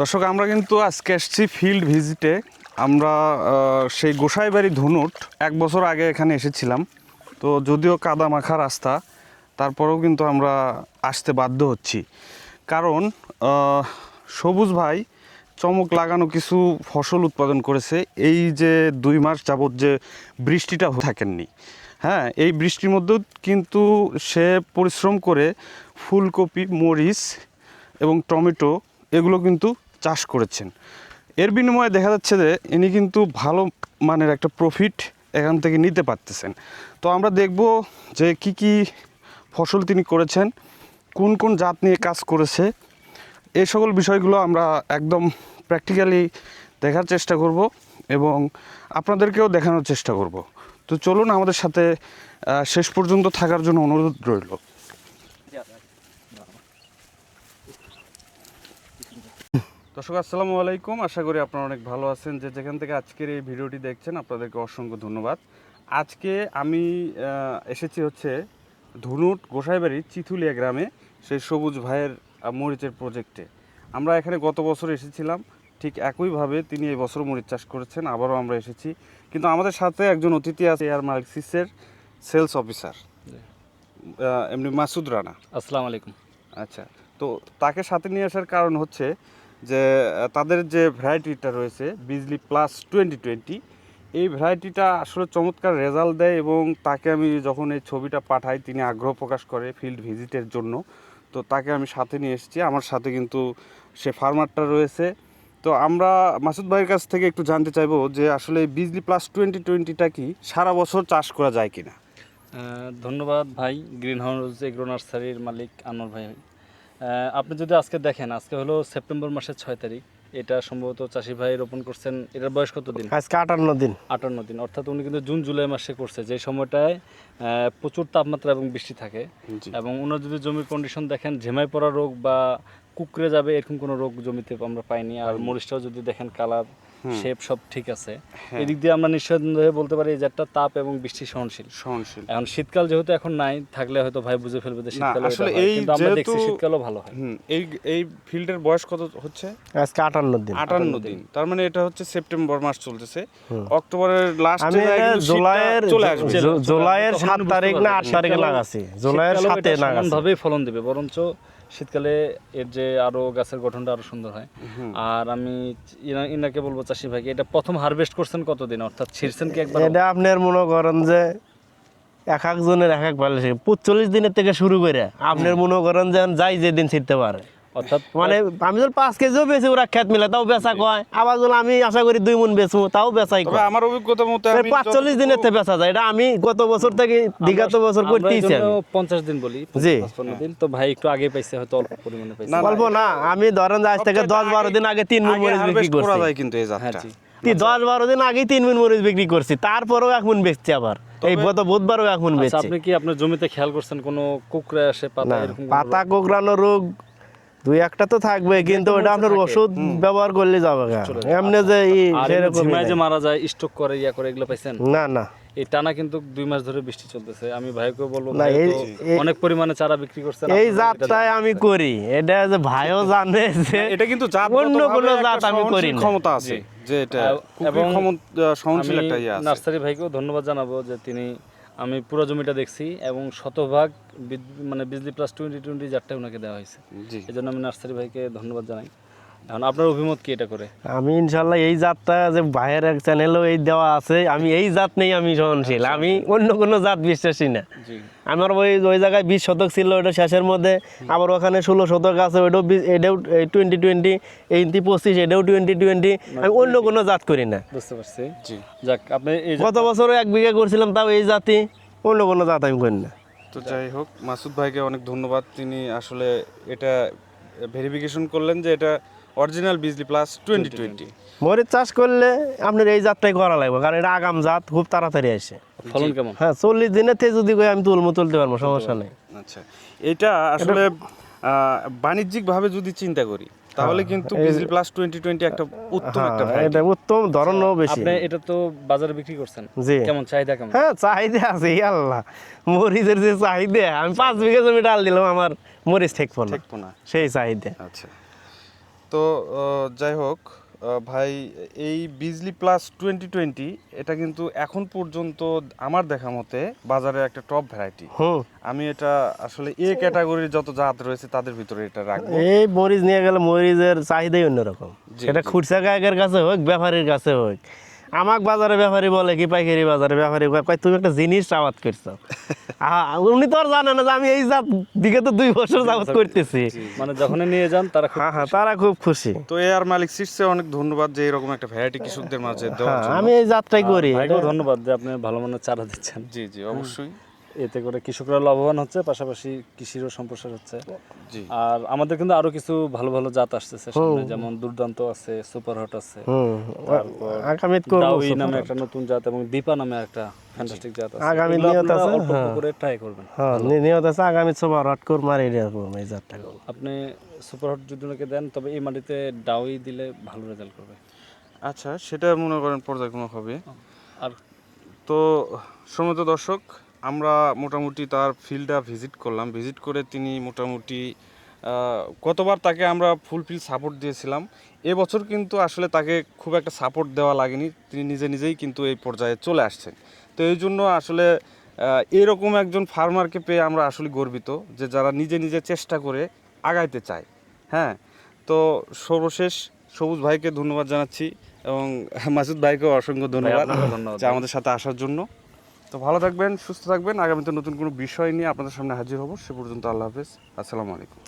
দর্শক, আমরা কিন্তু আজকে এসেছি ফিল্ড ভিজিটে আমরা সেই গোসাইবাড়ি ধুনুট এক বছর আগে এখানে এসেছিলাম। তো যদিও কাদা মাখা রাস্তা, তারপরেও কিন্তু আমরা আসতে বাধ্য হচ্ছি। কারণ সবুজ ভাই চমক লাগানো কিছু ফসল উৎপাদন করেছে। এই যে দুই মাস যাবৎ যে বৃষ্টিটা থাকেননি হ্যাঁ এই বৃষ্টির মধ্যেও কিন্তু সে পরিশ্রম করে ফুলকপি, মরিচ এবং টমেটো, এগুলো কিন্তু চাষ করেছেন। এর বিনিময়ে দেখা যাচ্ছে যে ইনি কিন্তু ভালো মানের একটা প্রফিট এখান থেকে নিতে পারতেছেন। তো আমরা দেখব যে কি কি ফসল তিনি করেছেন, কোন কোন জাত নিয়ে কাজ করেছে। এই সকল বিষয়গুলো আমরা একদম প্র্যাকটিক্যালি দেখার চেষ্টা করব এবং আপনাদেরকেও দেখানোর চেষ্টা করব। তো চলুন আমাদের সাথে শেষ পর্যন্ত থাকার জন্য অনুরোধ রইল। দর্শক আসসালামু আলাইকুম। আশা করি আপনারা অনেক ভালো আছেন। যে যেখান থেকে আজকের এই ভিডিওটি দেখছেন আপনাদেরকে অসংখ্য ধন্যবাদ। আজকে আমি এসেছি হচ্ছে ধুনুট গোসাইবাড়ি চিথুলিয়া গ্রামে সেই সবুজ ভাইয়ের মরিচের প্রজেক্টে আমরা এখানে গত বছর এসেছিলাম ঠিক একইভাবে তিনি এই বছর মরিচ চাষ করেছেন আবারও আমরা এসেছি। কিন্তু আমাদের সাথে একজন অতিথি আছে এয়ার মার্কসিসের সেলস অফিসার। এমনি মাসুদ রানা। আসসালামু আলাইকুম। আচ্ছা তো তাকে সাথে নিয়ে আসার কারণ হচ্ছে যে তাদের যে ভ্যারাইটিটা রয়েছে বিজলি প্লাস টোয়েন্টি টোয়েন্টি এই ভ্যারাইটিটা আসলে চমৎকার রেজাল্ট দেয় এবং তাকে আমি যখন এই ছবিটা পাঠাই তিনি আগ্রহ প্রকাশ করে ফিল্ড ভিজিটের জন্য। তো তাকে আমি সাথে নিয়ে এসেছি। আমার সাথে কিন্তু সে ফার্মারটা রয়েছে। তো আমরা মাসুদ ভাইয়ের কাছ থেকে একটু জানতে চাইব যে আসলে বিজলি প্লাস টোয়েন্টি টোয়েন্টিটা কি সারা বছর চাষ করা যায় কিনা? আহ, ধন্যবাদ ভাই গ্রিন হাউস এগ্রো নার্সারির মালিক আনোয়ার ভাই। আপনি যদি আজকে দেখেন আজকে হলো সেপ্টেম্বর মাসের ছয় তারিখ এটা সম্ভবত চাষি ভাই রোপণ করছেন এটার বয়স কত দিন? আজকে আটান্ন দিন। আটান্ন দিন অর্থাৎ উনি কিন্তু জুন জুলাই মাসে করছে যে সময়টায় প্রচুর তাপমাত্রা এবং বৃষ্টি থাকে। এবং ওনার যদি জমির কন্ডিশন দেখেন ঝেমাই পড়া রোগ বা কুকড়ে যাবে এরকম কোনো রোগ জমিতে আমরা পাইনি। আর মরিচটাও যদি দেখেন কালার শেপ সব ঠিক আছে। হ্যাঁ। এদিক দিয়ে আমরা নিঃসন্দেহে বলতে পারি এই জাতটা তাপ এবং বৃষ্টি সহনশীল। সহনশীল। এখন শীতকাল যেহেতু এখন নাই থাকলে হয়তো ভাই বুঝে ফেলবে যে শীতকালে আসলে এই আমরা দেখছি যেহেতু- শীতকালেও ভালো হয়। এই এই ফিল্ডের বয়স কত হচ্ছে? আজকে আটান্ন দিন। আটান্ন দিন। তার মানে এটা হচ্ছে সেপ্টেম্বর মাস চলতেছে। অক্টোবরের লাস্ট আমি জুলাইয়ের জুলাইয়ের তখন সাত আপনি বুঝতে তারিখ না আট পারবেন। তারিখে শীতকালেও- লাগাছি জুলাইয়ের শীতকালেও সাতে এটা লাগাছি সমানভাবেই ফলন দেবে বরঞ্চ শীতকালে এর যে আরও গাছের গঠনটা আরও সুন্দর হয়। আর আমি ইনাকে বলব চাষি ভাইকে এটা প্রথম হারভেস্ট করছেন কতদিন? অর্থাৎ ছিঁড়ছেন কি একবার? এটা আপনার মনে করেন যে এক একজনের এক এক ভালো পঁচল্লিশ দিনের থেকে শুরু করে আপনার মনে করেন যে যাই যেদিন ছিঁড়তে পারে। অর্থাৎ মানে আমি যদি পাঁচ কেজিও বেশি ওরা খেত মিলে তাও বেচা কয়। আবার যদি আমি আশা করি দুই মন বেচবো তাও বেচাই কয়। আমার অভিজ্ঞতা মতে আমি পাঁচচল্লিশ দিনের থেকে বেচা যায় এটা আমি গত বছর থেকে বিগত বছর করতেইছি পঞ্চাশ দিন বলি জি। দিন। তো ভাই একটু আগে পাইছে হয়তো অল্প পরিমাণে পাইছে। বলব না আমি ধরেন আজ থেকে দশ বারো দিন আগে তিন মন মরিচ বিক্রি করা করছি। কিন্তু এই হ্যাঁ জাতটা দশ বারো দিন আগেই তিন মিন মরিচ বিক্রি করছি তারপরেও এক মন বেচছি আবার। এই গত বুধবারও এক মন আচ্ছা বেচছি। আপনি কি আপনার জমিতে খেয়াল করছেন কোনো কুকড়ে আসে পাতা এরকম পাতা কোকড়ানো রোগ দুই একটা তো থাকবে কিন্তু ওটা আপনার ওষুধ ব্যবহার করলে যাবে এমনি যে সেরকম যে মারা যায় স্টক করে ইয়া করে এগুলো পাইছেন? না না। এই টানা কিন্তু দুই মাস ধরে বৃষ্টি চলতেছে। আমি ভাইকে বলব অনেক পরিমাণে চারা বিক্রি করছেন এই জাতটাই আমি করি। এটা যে ভাইও জানে যে এটা কিন্তু জাত অন্য কোনো জাত আমি করি না। ক্ষমতা আছে যে এটা এবং সহনশীল একটা ইয়ে আছে। নার্সারি ভাইকেও ধন্যবাদ জানাব যে তিনি আমি পুরো জমিটা দেখছি এবং শতভাগ মানে বিজলি প্লাস টোয়েন্টি টোয়েন্টি জাতটা ওনাকে দেওয়া হয়েছে। এই জন্য আমি নার্সারি ভাইকে ধন্যবাদ জানাই। এখন আপনার অভিমত কি এটা করে? আমি ইনশাল্লাহ এই জাতটা যে ভাইয়ের এক চ্যানেলও এই দেওয়া আছে আমি এই জাত নেই আমি সহনশীল। আমি অন্য কোনো জাত বিশ্বাসী না। আমার ওই ওই জায়গায় বিশ শতক ছিল ওটা শেষের মধ্যে। আবার ওখানে ষোলো শতক আছে ওইটাও বিশ- এটাও টোয়েন্টি টোয়েন্টি এইটি পঁচিশ এটাও টোয়েন্টি টোয়েন্টি আমি অন্য কোনো জাত করি না। বুঝতে পারছি। জি। যাক আপনি এই গত বছরও এক বিঘা করছিলাম তাও এই জাতি অন্য কোনো জাত আমি করি না। তো যাই হোক মাসুদ ভাইকে অনেক ধন্যবাদ। তিনি আসলে এটা ভেরিফিকেশন করলেন যে এটা original Bijli plus twenty twenty মরিচ চাষ করলে আপনার এই জাতটাই করা লাগবে কারণ এটা আগাম জাত খুব তাড়াতাড়ি আসে। ফলন কেমন? হ্যাঁ চল্লিশ দিনের থেকে যদি কই আমি তুলমো তুলতে পারব সমস্যা নেই। আচ্ছা এটা আসলে বাণিজ্যিক ভাবে যদি চিন্তা করি তাহলে কিন্তু বিজলি প্লাস টোয়েন্টি টোয়েন্টি একটা উত্তম একটা হ্যাঁ, এটা উত্তম ধরনও বেশি। আপনি এটা তো বাজারে বিক্রি করছেন। জি। কেমন চাহিদা কেমন? হ্যাঁ চাহিদা আছে ই আল্লাহ। মরিচের যে চাহিদা আমি পাঁচ বিঘা জমি ডাল দিলাম আমার মরিচ ঠেকবো না। দেখব না। সেই চাহিদা। আচ্ছা। তো যাই হোক ভাই এই বিজলি প্লাস টোয়েন্টি টোয়েন্টি এটা কিন্তু এখন পর্যন্ত আমার দেখা মতে বাজারে একটা টপ ভ্যারাইটি আমি এটা আসলে এ ক্যাটাগরির যত জাত রয়েছে তাদের ভিতরে এটা রাখব। এই মরিচ নিয়ে গেলে মরিচের চাহিদাই অন্যরকম। সেটা খুরসা খুচরা গায়কের কাছে হোক ব্যাপারীর কাছে হোক আমাক বাজারে ব্যাপারী বলে কি পাইকারি বাজারে ব্যাপারী কয়, কয় তুমি একটা জিনিস আবাদ করছ। উনি তো আর জানে না যে আমি এই জাত দিকে তো দুই বছর যাবত করতেছি। মানে যখন নিয়ে যান তারা হ্যাঁ হ্যাঁ তারা খুব খুশি। তো এ আর মালিক শীর্ষে অনেক ধন্যবাদ যে এরকম একটা ভ্যারাইটি কৃষকদের মাঝে দেওয়ার হ্যাঁ জন্য। আমি এই যাত্রাই করি। ধন্যবাদ যে আপনি ভালো মনে চারা দিচ্ছেন। জি জি অবশ্যই। এতে করে কৃষকরা লাভবান হচ্ছে পাশাপাশি কৃষিরও সম্প্রসার হচ্ছে। আর আমাদের কিন্তু আরও কিছু ভালো ভালো জাত আসতেছে যেমন দুর্দান্ত আছে সুপার হট আছে ডাউই নামে একটা নতুন জাত এবং দীপা নামে একটা ফ্যান্টাস্টিক জাত আছে। আগামী নিয়ত আছে, হ্যাঁ। করে ট্রাই করবেন। হ্যাঁ নিয়ত আছে আগামী সবার হট করে মারি এই করব আপনি সুপার হট যদি ওনাকে দেন তবে এই মাটিতে ডাউই দিলে ভালো রেজাল্ট করবে। আচ্ছা সেটা মনে করেন পর্যায়ক্রমে হবে। আর তো সমস্ত দর্শক আমরা মোটামুটি তার ফিল্ডটা ভিজিট করলাম। ভিজিট করে তিনি মোটামুটি আহ, গতবার তাকে আমরা ফুলফিল সাপোর্ট দিয়েছিলাম। এবছর কিন্তু আসলে তাকে খুব একটা সাপোর্ট দেওয়া লাগেনি। তিনি নিজে নিজেই কিন্তু এই পর্যায়ে চলে আসছেন। তো এই জন্য আসলে এরকম একজন ফার্মারকে পেয়ে আমরা আসলে গর্বিত যে যারা নিজে নিজে চেষ্টা করে আগাইতে চায়। হ্যাঁ তো সর্বশেষ সবুজ ভাইকে ধন্যবাদ জানাচ্ছি এবং মাসুদ ভাইকেও অসংখ্য ধন্যবাদ ধন্যবাদ। আমাদের সাথে আসার জন্য। তো ভালো থাকবেন, সুস্থ থাকবেন। আগামীতে নতুন কোনো বিষয় নিয়ে আপনাদের সামনে হাজির হব। সে পর্যন্ত আল্লাহ হাফেজ। আসসালামু আলাইকুম।